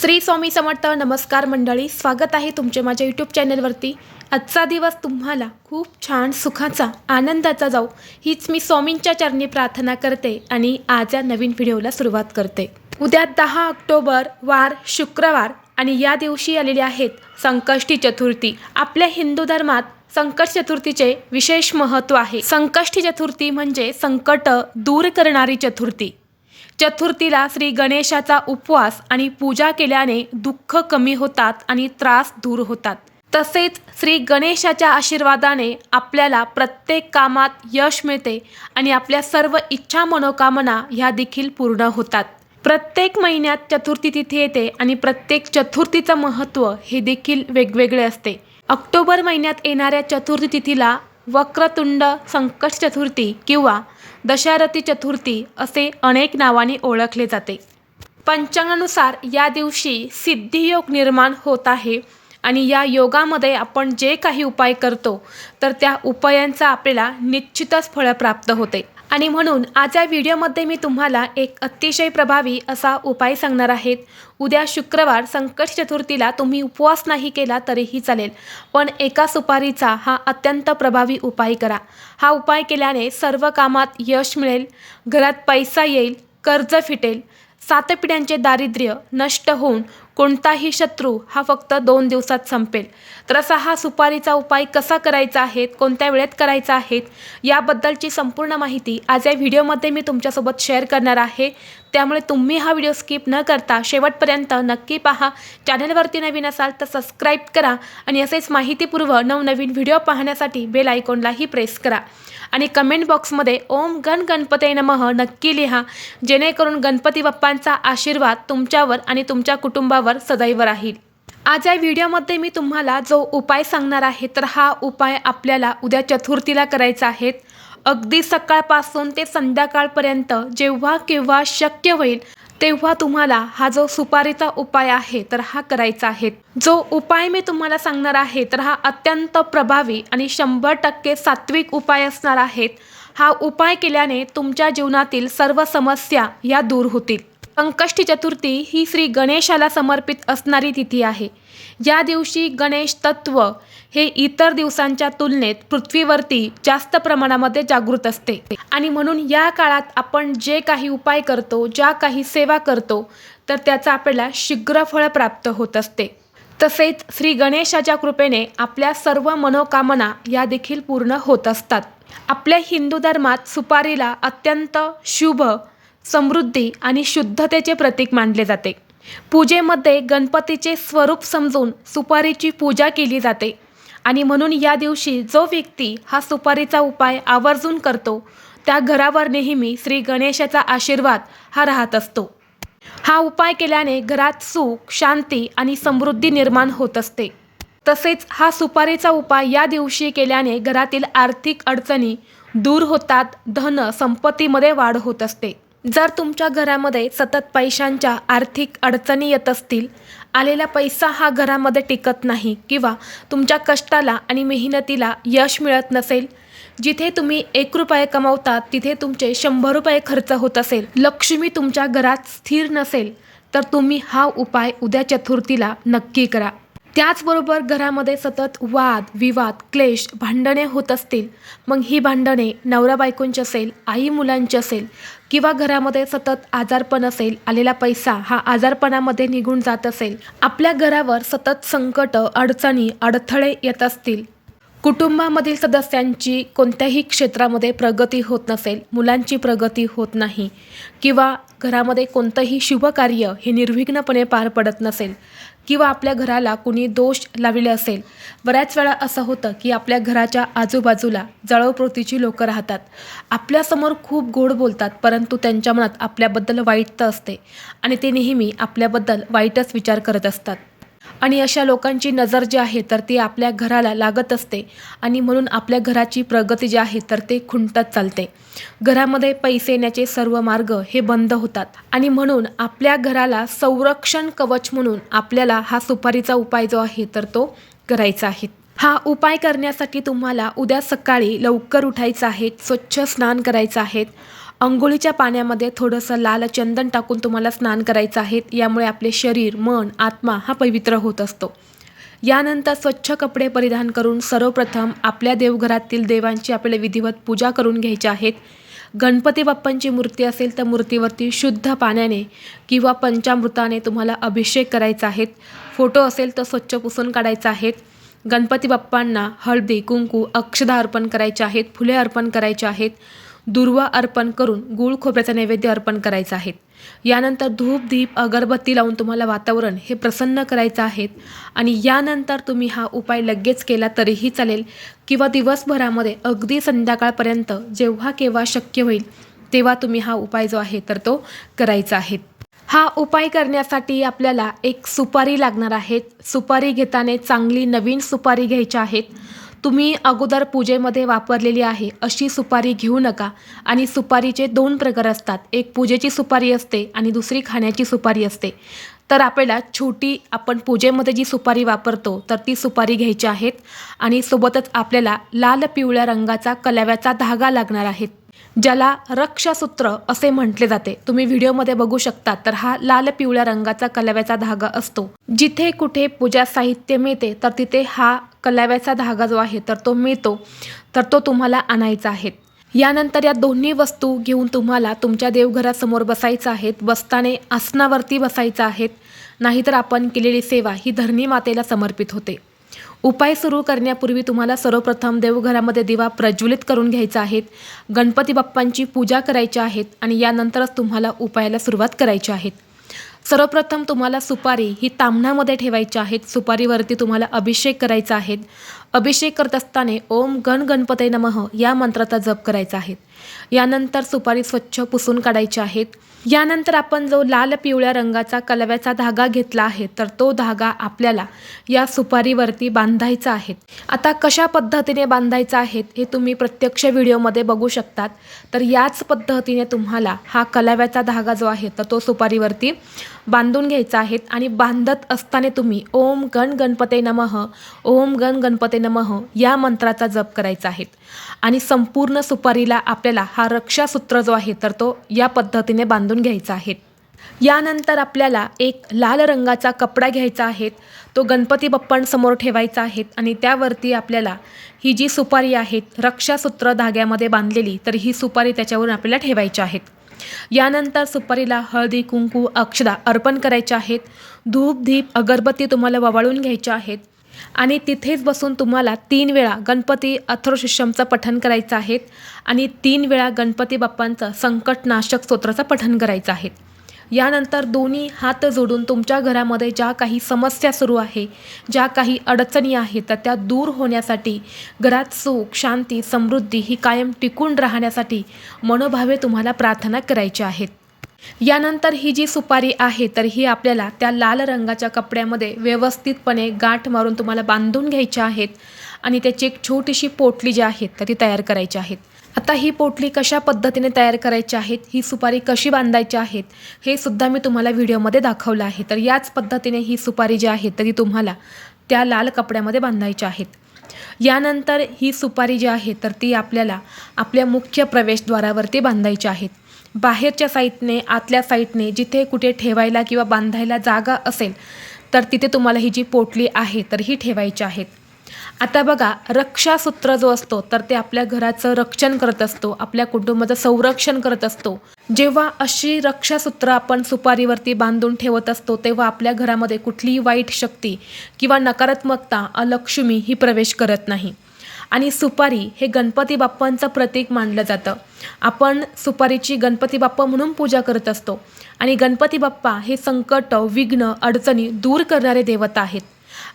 श्री स्वामी समर्थ नमस्कार मंडळी स्वागत आहे तुमचे माझ्या यूट्यूब चॅनलवरती आजचा दिवस तुम्हाला खूप छान सुखाचा आनंदाचा जाऊ हीच मी स्वामींच्या चरणी प्रार्थना करते आणि आज या नवीन व्हिडिओला सुरुवात करते. उद्या दहा ऑक्टोबर वार शुक्रवार आणि या दिवशी आलेले आहेत संकष्टी चतुर्थी. आपल्या हिंदू धर्मात संकट चतुर्थीचे विशेष महत्त्व आहे. संकष्टी चतुर्थी म्हणजे संकट दूर करणारी चतुर्थी. चतुर्थीला श्री गणेशाचा उपवास आणि पूजा केल्याने दुःख कमी होतात आणि त्रास दूर होतात. तसेच श्री गणेशाच्या आशीर्वादाने आपल्याला प्रत्येक कामात यश मिळते आणि आपल्या सर्व इच्छा मनोकामना ह्या देखील पूर्ण होतात. प्रत्येक महिन्यात चतुर्थी तिथी येते आणि प्रत्येक चतुर्थीचं महत्त्व हे देखील वेगवेगळे असते. ऑक्टोबर महिन्यात येणाऱ्या चतुर्थी तिथीला वक्रतुंड संकट चतुर्थी किंवा दशारथी चतुर्थी असे अनेक नावाने ओळखले जाते. पंचांगानुसार या दिवशी सिद्धियोग निर्माण होत आहे आणि या योगामध्ये आपण जे काही उपाय करतो तर त्या उपायांचा आपल्याला निश्चितच फळ प्राप्त होते. आणि म्हणून आज या व्हिडिओमध्ये मी तुम्हाला एक अतिशय प्रभावी असा उपाय सांगणार आहेत. उद्या शुक्रवार संकट चतुर्थीला तुम्ही उपवास नाही केला तरीही चालेल पण एका सुपारीचा हा अत्यंत प्रभावी उपाय करा. हा उपाय केल्याने सर्व कामात यश मिळेल घरात पैसा येईल कर्ज फिटेल सात पिढ्यांचे दारिद्र्य नष्ट होऊन कोणताही शत्रू हा फक्त दोन दिवसात संपेल. तर असा हा सुपारीचा उपाय कसा करायचा आहे कोणत्या वेळेत करायचा आहे याबद्दलची संपूर्ण माहिती आज या व्हिडिओमध्ये मी तुमच्यासोबत शेअर करणार आहे. त्यामुळे तुम्ही हा व्हिडिओ स्किप न करता शेवटपर्यंत नक्की पहा. चॅनलवरती नवीन असाल तर सबस्क्राईब करा आणि असेच माहितीपूर्व नवनवीन व्हिडिओ पाहण्यासाठी बेल आयकॉनलाही प्रेस करा. आणि कमेंट बॉक्समध्ये ओम गण गणपते नमः नक्की लिहा. जेणेकरून गणपती बाप्पांचा आशीर्वाद तुमच्यावर आणि तुमच्या कुटुंबावर सदैव राहील. आज या व्हिडिओमध्ये मी तुम्हाला जो उपाय सांगणार आहे तर हा उपाय आपल्याला उद्या चतुर्थीला करायचा आहे. अगदी सकाळपासून ते संध्याकाळपर्यंत जेव्हा केव्हा शक्य होईल तेव्हा तुम्हाला हा जो सुपारीचा उपाय आहे तर हा करायचा आहे. जो उपाय मी तुम्हाला सांगणार आहे तर हा अत्यंत प्रभावी आणि शंभर टक्के सात्विक उपाय असणार आहेत. हा उपाय केल्याने तुमच्या जीवनातील सर्व समस्या या दूर होतील. संकष्टी चतुर्थी ही श्री गणेशाला समर्पित असणारी तिथी आहे. या दिवशी गणेश तत्व हे इतर दिवसांच्या तुलनेत पृथ्वीवरती जास्त प्रमाणामध्ये जागृत असते. आणि म्हणून या काळात आपण जे काही उपाय करतो ज्या काही सेवा करतो तर त्याचा आपल्याला शीघ्र फळ प्राप्त होत असते. तसेच श्री गणेशाच्या कृपेने आपल्या सर्व मनोकामना या देखील पूर्ण होत असतात. आपल्या हिंदू धर्मात सुपारीला अत्यंत शुभ समृद्धी आणि शुद्धतेचे प्रतीक मानले जाते. पूजेमध्ये गणपतीचे स्वरूप समजून सुपारीची पूजा केली जाते आणि म्हणून या दिवशी जो व्यक्ती हा सुपारीचा उपाय आवर्जून करतो त्या घरावर नेहमी श्री गणेशाचा आशीर्वाद हा राहत असतो. हा उपाय केल्याने घरात सुख शांती आणि समृद्धी निर्माण होत असते. तसेच हा सुपारीचा उपाय या दिवशी केल्याने घरातील आर्थिक अडचणी दूर होतात धन संपत्तीमध्ये वाढ होत असते. जर तुमच्या घरामध्ये सतत पैशांच्या आर्थिक अडचणी येत असतील आलेला पैसा हा घरामध्ये टिकत नाही किंवा तुमच्या कष्टाला आणि मेहनतीला यश मिळत नसेल जिथे तुम्ही एक रुपये कमवतात तिथे तुमचे शंभर रुपये खर्च होत असेल लक्ष्मी तुमच्या घरात स्थिर नसेल तर तुम्ही हा उपाय उद्या चतुर्थीला नक्की करा. त्याचबरोबर घरामध्ये सतत वाद विवाद क्लेश भांडणे होत असतील. मग ही भांडणे नवरा बायकोंची असेल आई मुलांची असेल किंवा घरामध्ये सतत आजारपण असेल आलेला पैसा हा आजारपणामध्ये निघून जात असेल आपल्या घरावर सतत संकट अडचणी अडथळे येत असतील. कुटुंबामधील सदस्यांची कोणत्याही क्षेत्रामध्ये प्रगती होत नसेल मुलांची प्रगती होत नाही किंवा घरामध्ये कोणतंही शुभकार्य हे निर्विघ्नपणे पार पडत नसेल किंवा आपल्या घराला कुणी दोष लाविले असेल बऱ्याच वेळा असं होतं की आपल्या घराच्या आजूबाजूला जळवप्रोतीची लोकं राहतात. आपल्यासमोर खूप गोड बोलतात परंतु त्यांच्या मनात आपल्याबद्दल वाईट तर असते आणि ते नेहमी आपल्याबद्दल वाईटच विचार करत असतात. आणि अशा लोकांची नजर जी आहे तर ती आपल्या घराला लागत असते. आणि म्हणून आपल्या घराची प्रगती जी आहे तर ते खुंटत चालते. घरामध्ये पैसे येण्याचे सर्व मार्ग हे बंद होतात. आणि म्हणून आपल्या घराला संरक्षण कवच म्हणून आपल्याला हा सुपारीचा उपाय जो आहे तर तो करायचा आहे. हा उपाय करण्यासाठी तुम्हाला उद्या सकाळी लवकर उठायचं आहे स्वच्छ स्नान करायचं आहे. अंघोळीच्या पाण्यामध्ये थोडंसं लाल चंदन टाकून तुम्हाला स्नान करायचं आहे. यामुळे आपले शरीर मन आत्मा हा पवित्र होत असतो. यानंतर स्वच्छ कपडे परिधान करून सर्वप्रथम आपल्या देवघरातील देवांची आपल्याला विधिवत पूजा करून घ्यायची आहेत. गणपती बाप्पांची मूर्ती असेल तर मूर्तीवरती शुद्ध पाण्याने किंवा पंचामृताने तुम्हाला अभिषेक करायचा आहेत. फोटो असेल तर स्वच्छ पुसून काढायचा आहेत. गणपती बाप्पांना हळदी कुंकू अक्षदा अर्पण करायचे आहेत फुले अर्पण करायचे आहेत. दुर्वा अर्पण करून गूळ खोबऱ्याचा नैवेद्य अर्पण करायचा आहे. यानंतर धूप दीप अगरबत्ती लावून तुम्हाला वातावरण हे प्रसन्न करायचं आहे आणि यानंतर तुम्ही हा उपाय लगेच केला तरीही चालेल किंवा दिवसभरामध्ये अगदी संध्याकाळपर्यंत जेव्हा केव्हा शक्य होईल तेव्हा तुम्ही हा उपाय जो आहे तर तो करायचा आहे. हा उपाय करण्यासाठी आपल्याला एक सुपारी लागणार आहे. सुपारी घेताना चांगली नवीन सुपारी घ्यायच्या आहेत. तुम्ही अगोदर पूजेमध्ये वापरलेली आहे अशी सुपारी घेऊ नका. आणि सुपारीचे दोन प्रकार असतात. एक पूजेची सुपारी असते आणि दुसरी खाण्याची सुपारी असते. तर आपल्याला छोटी आपण पूजेमध्ये जी सुपारी वापरतो तर ती सुपारी घ्यायची आहेत. आणि सोबतच आपल्याला लाल पिवळ्या रंगाचा कलाव्याचा धागा लागणार आहे. ज्याला रक्षासूत्र असे म्हटले जाते. तुम्ही व्हिडिओमध्ये बघू शकता तर हा लाल पिवळ्या रंगाचा कलाव्याचा धागा असतो. जिथे कुठे पूजा साहित्य मिळते तर तिथे हा कलाव्याचा धागा जो आहे तर तो मिळतो तर तो तुम्हाला आणायचा आहे. यानंतर या दोन्ही वस्तू घेऊन तुम्हाला तुमच्या देवघरासमोर बसायचं आहेत बसताने आसनावरती बसायचं आहेत नाहीतर आपण केलेली सेवा ही धरणी मातेला समर्पित होते. उपाय सुरू करण्यापूर्वी तुम्हाला सर्वप्रथम देवघरामध्ये दिवा प्रज्वलित करून घ्यायचा आहे गणपती बाप्पांची पूजा करायची आहेत आणि यानंतरच तुम्हाला उपायाला सुरुवात करायची आहेत. सर्वप्रथम तुम्हाला सुपारी ही तामणामध्ये ठेवायची आहेत. सुपारीवरती तुम्हाला अभिषेक करायचा आहे अभिषेक करत असताना ओम गण गणपते नमः या मंत्राचा जप करायचा आहे. यानंतर सुपारी स्वच्छ पुसून काढायची आहेत. यानंतर आपण जो लाल पिवळ्या रंगाचा कलव्याचा धागा घेतला आहे तर तो धागा आपल्याला या सुपारीवरती बांधायचा आहे. आता कशा पद्धतीने बांधायचा आहे हे तुम्ही प्रत्यक्ष व्हिडिओमध्ये बघू शकतात. तर याच पद्धतीने तुम्हाला हा कलाव्याचा धागा जो आहे तर तो सुपारीवरती बांधून घ्यायचा आहेत आणि बांधत असताना तुम्ही ओम गण गणपते नमः ओम गण गणपते नमः या मंत्राचा जप करायचा आहे आणि संपूर्ण सुपारीला आपल्याला हा रक्षासूत्र जो आहे तर तो या पद्धतीने बांधून घ्यायचा आहे यानंतर आपल्याला एक लाल रंगाचा कपडा घ्यायचा आहे तो गणपती बाप्पांसमोर ठेवायचा आहे आणि त्यावरती आपल्याला ही जी सुपारी आहेत रक्षासूत्र धाग्यामध्ये बांधलेली तर ही सुपारी त्याच्यावरून आपल्याला ठेवायची आहेत. यानंतर सुपारीला हळदी कुंकू अक्षदा अर्पण करायचे आहेत. धूप दीप अगरबत्ती तुम्हाला ववाळून घ्यायच्या आहेत. आणि तिथेच बसून तुम्हाला तीन वेळा गणपती अथर्वशिष्यमचं पठण करायचं आहे. आणि तीन वेळा गणपती बाप्पांचं संकटनाशक स्तोत्राचं पठण करायचं आहे. यानंतर दोन्ही हात जोडून तुमच्या घरामध्ये ज्या काही समस्या सुरू आहे ज्या काही अडचणी आहेत तर त्या दूर होण्यासाठी घरात सुख शांती समृद्धी ही कायम टिकून राहण्यासाठी मनोभावे तुम्हाला प्रार्थना करायच्या आहेत. यानंतर ही जी सुपारी आहे तर ही आपल्याला त्या लाल रंगाच्या कपड्यामध्ये व्यवस्थितपणे गाठ मारून तुम्हाला बांधून घ्यायच्या आहेत आणि त्याची एक छोटीशी पोटली जी आहे तर ती तयार करायची आहेत आता ही पोटली कशा पद्धतीने तयार करायची आहेत ही सुपारी कशी बांधायची आहेत हे सुद्धा मी तुम्हाला व्हिडिओमध्ये दाखवलं आहे. तर याच पद्धतीने ही सुपारी जी आहे तरी तुम्हाला त्या लाल कपड्यामध्ये बांधायच्या आहेत. यानंतर ही सुपारी जी आहे तर ती आपल्याला आपल्या मुख्य प्रवेशद्वारावरती बांधायची आहेत. बाहेरच्या साईडने आतल्या साईडने जिथे कुठे ठेवायला किंवा बांधायला जागा असेल तर तिथे तुम्हाला ही जी पोटली आहे तर ही ठेवायची आहेत. आता बघा रक्षासूत्र जो असतो तर ते आपल्या घराचं रक्षण करत असतो आपल्या कुटुंबाचं संरक्षण करत असतो. जेव्हा अशी रक्षासूत्र आपण सुपारीवरती बांधून ठेवत असतो तेव्हा आपल्या घरामध्ये कुठलीही वाईट शक्ती किंवा नकारात्मकता अलक्ष्मी ही प्रवेश करत नाही. आणि सुपारी हे गणपती बाप्पांचं प्रतीक मानलं जातं. आपण सुपारीची गणपती बाप्पा म्हणून पूजा करत असतो. आणि गणपती बाप्पा हे संकट विघ्न अडचणी दूर करणारे देवता आहेत.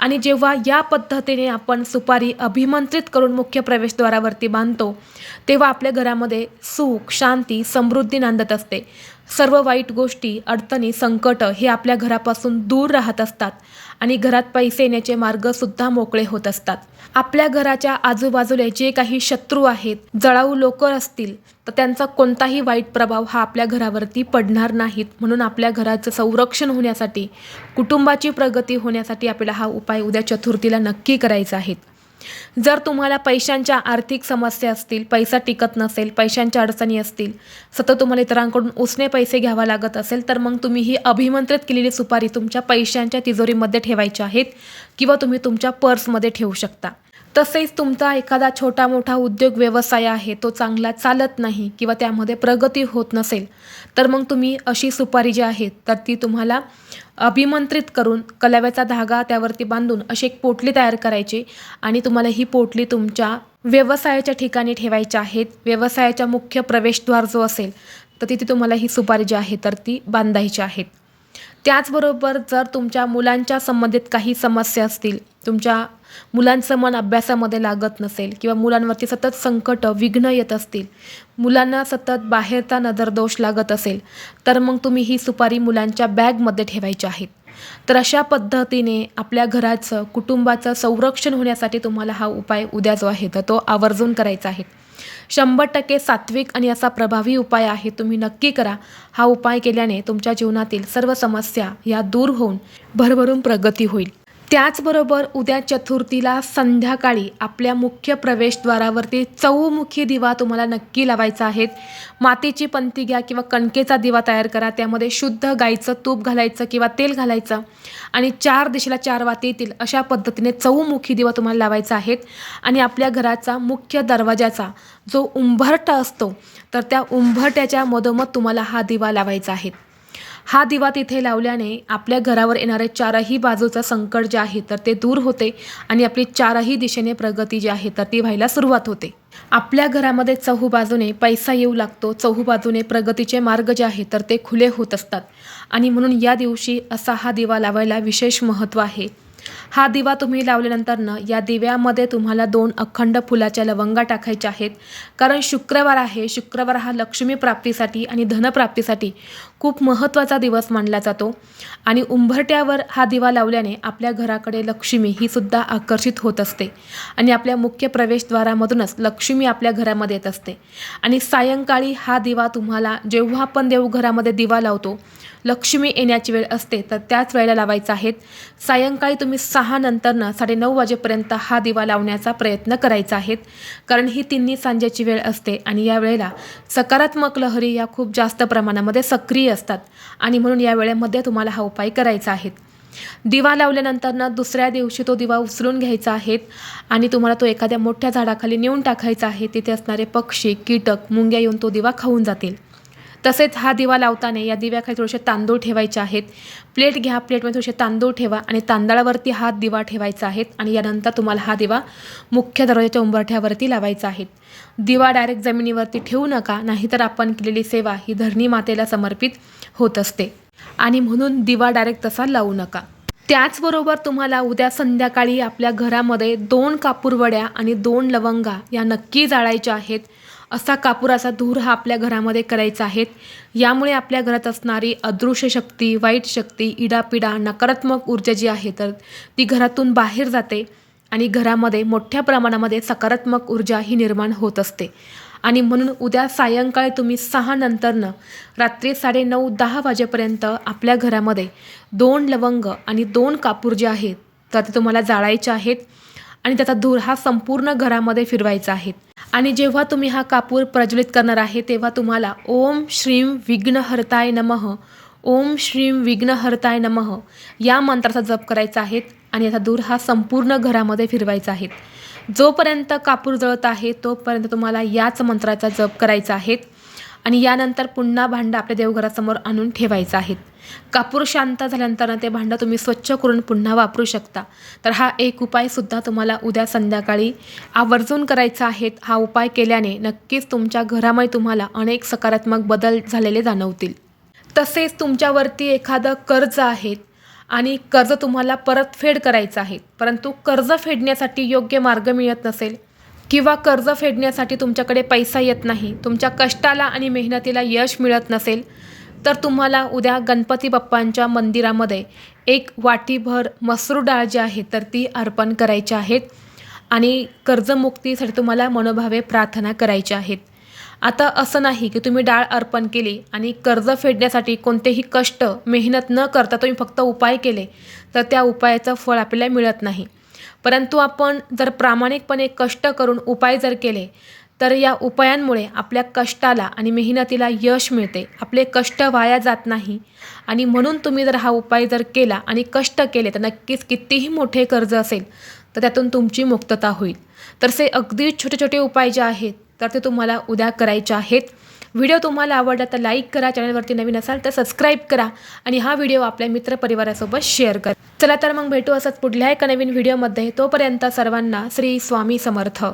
आणि जेव्हा या पद्धतीने आपण सुपारी अभिमंत्रित करून मुख्य प्रवेशद्वारावरती बांधतो तेव्हा आपल्या घरामध्ये सुख शांती समृद्धी नांदत असते. सर्व वाईट गोष्टी अडचणी संकट हे आपल्या घरापासून दूर राहत असतात आणि घरात पैसे येण्याचे मार्गसुद्धा मोकळे होत असतात. आपल्या घराच्या आजूबाजूला जे काही शत्रू आहेत जळाऊ लोक असतील तर त्यांचा कोणताही वाईट प्रभाव हा आपल्या घरावरती पडणार नाहीत. म्हणून आपल्या घराचं संरक्षण होण्यासाठी कुटुंबाची प्रगती होण्यासाठी आपल्याला हा उपाय उद्या चतुर्थीला नक्की करायचा आहे. जर तुम्हाला पैशांच्या आर्थिक समस्या असतील पैसा टिकत नसेल पैशांच्या अडचणी असतील सतत तुम्हाला इतरांकडून उसने पैसे घ्यावा लागत असेल तर मग तुम्ही ही अभिमंत्रित केलेली सुपारी तुमच्या पैशांच्या तिजोरीमध्ये ठेवायची आहेत किंवा तुम्ही तुमच्या पर्समध्ये ठेवू शकता. तसेच तुमचा एखादा छोटा मोठा उद्योग व्यवसाय आहे तो चांगला चालत नाही किंवा त्यामध्ये प्रगती होत नसेल तर मग तुम्ही अशी सुपारी जी आहे तर ती तुम्हाला अभिमंत्रित करून कलाव्याचा धागा त्यावरती बांधून अशी एक पोटली तयार करायची आणि तुम्हाला ही पोटली तुमच्या व्यवसायाच्या ठिकाणी ठेवायच्या आहेत व्यवसायाच्या मुख्य प्रवेशद्वार जो असेल तर तिथे तुम्हाला ही सुपारी जी आहे तर ती बांधायची आहेत त्याचबरोबर जर तुमच्या मुलांच्या संबंधित काही समस्या असतील तुमच्या मुलांचं मन अभ्यासामध्ये लागत नसेल किंवा मुलांवरती सतत संकट विघ्न येत असतील मुलांना सतत बाहेरचा नजरदोष लागत असेल तर मग तुम्ही ही सुपारी मुलांच्या बॅगमध्ये ठेवायची आहेत. तर अशा पद्धतीने आपल्या घराचं कुटुंबाचं संरक्षण होण्यासाठी तुम्हाला हा उपाय उद्या जो आहे तर तो आवर्जून करायचा आहे. शंभर टक्के सात्विक आणि असा प्रभावी उपाय आहे तुम्ही नक्की करा. हा उपाय केल्याने तुमच्या जीवनातील सर्व समस्या या दूर होऊन भरभरून प्रगती होईल. त्याचबरोबर उद्या चतुर्थीला संध्याकाळी आपल्या मुख्य प्रवेशद्वारावरती चौमुखी दिवा तुम्हाला नक्की लावायचा आहे. मातीची पंती घ्या किंवा कणकेचा दिवा तयार करा. त्यामध्ये शुद्ध गाईचं तूप घालायचं किंवा तेल घालायचं. आणि चार दिशेला चार वाती येतील अशा पद्धतीने चौमुखी दिवा तुम्हाला लावायचा आहेत आणि आपल्या घराचा मुख्य दरवाजाचा जो उंभरटा असतो तर त्या उंबरट्याच्या मधोमध तुम्हाला हा दिवा लावायचा आहे. हा दिवा तिथे लावल्याने आपल्या घरावर येणाऱ्या चारही बाजूचं संकट जे आहे तर ते दूर होते आणि आपली चारही दिशेने प्रगती जी आहे तर ती व्हायला सुरुवात होते. आपल्या घरामध्ये चहू बाजूने पैसा येऊ लागतो चहू बाजूने प्रगतीचे मार्ग जे आहे तर ते खुले होत असतात. आणि म्हणून या दिवशी असा हा दिवा लावायला विशेष महत्त्व आहे. हा दिवा तुम्ही लावल्यानंतर न या दिव्यामध्ये तुम्हाला दोन अखंड फुलाच्या लवंगा टाकायच्या आहेत. कारण शुक्रवार आहे शुक्रवार हा लक्ष्मी प्राप्तीसाठी आणि धनप्राप्तीसाठी खूप महत्त्वाचा दिवस मानला जातो. आणि उंबरट्यावर हा दिवा लावल्याने आपल्या घराकडे लक्ष्मी ही सुद्धा आकर्षित होत असते. आणि आपल्या मुख्य प्रवेशद्वारामधूनच लक्ष्मी आपल्या घरामध्ये येत असते. आणि सायंकाळी हा दिवा तुम्हाला जेव्हा आपण देवघरामध्ये दिवा लावतो लक्ष्मी येण्याची वेळ असते तर त्याच वेळेला लावायचा आहेत सायंकाळी तुम्ही सहा नंतरनं साडेनऊ वाजेपर्यंत हा दिवा लावण्याचा प्रयत्न करायचा आहेत कारण ही तिन्ही सांजेची वेळ असते. आणि या वेळेला सकारात्मक लहरी या खूप जास्त प्रमाणामध्ये सक्रिय असतात. आणि म्हणून या वेळेमध्ये तुम्हाला हा उपाय करायचा आहे. दिवा लावल्यानंतर ना दुसऱ्या दिवशी तो दिवा उचलून घ्यायचा आहे आणि तुम्हाला तो एखाद्या मोठ्या झाडाखाली नेऊन टाकायचा आहे. तिथे असणारे पक्षी कीटक मुंग्या येऊन तो दिवा खाऊन जातील. तसेच हा दिवा लावताना या दिव्याखाली थोडेसे तांदूळ ठेवायचे आहेत. प्लेट घ्या प्लेटमध्ये थोडेसे तांदूळ ठेवा आणि तांदळावरती हा दिवा ठेवायचा आहे आणि यानंतर तुम्हाला हा दिवा मुख्य दरवाजाच्या उंबरठ्यावरती लावायचा आहे. दिवा डायरेक्ट जमिनीवरती ठेवू नका नाहीतर आपण केलेली सेवा ही धरणी मातेला समर्पित होत असते. आणि म्हणून दिवा डायरेक्ट तसा लावू नका. त्याचबरोबर तुम्हाला उद्या संध्याकाळी आपल्या घरामध्ये दोन कापूरवड्या आणि दोन लवंगा या नक्की जाळायच्या आहेत. असा कापुराचा धूर हा आपल्या घरामध्ये करायचा आहे. यामुळे आपल्या घरात असणारी अदृश्य शक्ती वाईट शक्ती इडापिडा नकारात्मक ऊर्जा जी आहे तर ती घरातून बाहेर जाते आणि घरामध्ये मोठ्या प्रमाणामध्ये सकारात्मक ऊर्जा ही निर्माण होत असते. आणि म्हणून उद्या सायंकाळी तुम्ही सहा नंतरनं रात्री साडेनऊ दहा वाजेपर्यंत आपल्या घरामध्ये दोन लवंग आणि दोन कापूर जे आहेत तर ते तुम्हाला जाळायचे आहेत. आणि त्याचा धूर हा संपूर्ण घरामध्ये फिरवायचा आहे. आणि जेव्हा तुम्ही हा कापूर प्रज्वलित करणार आहे तेव्हा तुम्हाला ओम श्रीम विघ्नहर्ताय नमः ओम श्रीम विघ्नहर्ताय नमः या मंत्राचा जप करायचा आहे आणि याचा धूर हा संपूर्ण घरामध्ये फिरवायचा आहे. जोपर्यंत कापूर जळत आहे तोपर्यंत तुम्हाला याच मंत्राचा जप करायचा आहे. आणि यानंतर पुन्हा भांडं आपल्या देवघरासमोर आणून ठेवायचं आहे. कापूर शांत झाल्यानंतर ते भांडं तुम्ही स्वच्छ करून पुन्हा वापरू शकता. तर हा एक उपायसुद्धा तुम्हाला उद्या संध्याकाळी आवर्जून करायचा आहे. हा उपाय केल्याने नक्कीच तुमच्या घरामध्ये तुम्हाला अनेक सकारात्मक बदल झालेले जाणवतील. तसेच तुमच्यावरती एखादं कर्ज आहे आणि कर्ज तुम्हाला परतफेड करायचं आहे. परंतु कर्ज फेडण्यासाठी योग्य मार्ग मिळत नसेल किंवा कर्ज फेडण्यासाठी तुमच्याकडे पैसा येत नाही तुमच्या कष्टाला आणि मेहनतीला यश मिळत नसेल तर तुम्हाला उद्या गणपती बाप्पांच्या मंदिरामध्ये एक वाटीभर मसूर डाळ जी आहे तर ती अर्पण करायची आहेत. आणि कर्जमुक्तीसाठी तुम्हाला मनोभावे प्रार्थना करायच्या आहेत. आता असं नाही की तुम्ही डाळ अर्पण केली आणि कर्ज फेडण्यासाठी कोणतेही कष्ट मेहनत न करता तुम्ही फक्त उपाय केले तर त्या उपायाचं फळ आपल्याला मिळत नाही. परंतु आपण जर प्रामाणिकपणे कष्ट करून उपाय जर केले तर या उपायांमुळे आपल्या कष्टाला आणि मेहनतीला यश मिळते. आपले कष्ट वाया जात नाही. आणि म्हणून तुम्ही जर हा उपाय जर केला आणि कष्ट केले तर नक्कीच कितीही मोठे कर्ज असेल तर त्यातून तुमची मुक्तता होईल. तर से अगदी छोटे छोटे उपाय जे आहेत तर ते तुम्हाला उद्या करायचे आहेत. व्हिडिओ तुम्हाला आवडला तर लाईक करा चॅनलवरती नवीन असाल तर सबस्क्राईब करा आणि हा व्हिडिओ आपल्या मित्रपरिवारासोबत शेअर करा. चला तर मग भेटू असंच पुढल्या एका नवीन व्हिडिओमध्ये. तोपर्यंत सर्वांना श्री स्वामी समर्थ.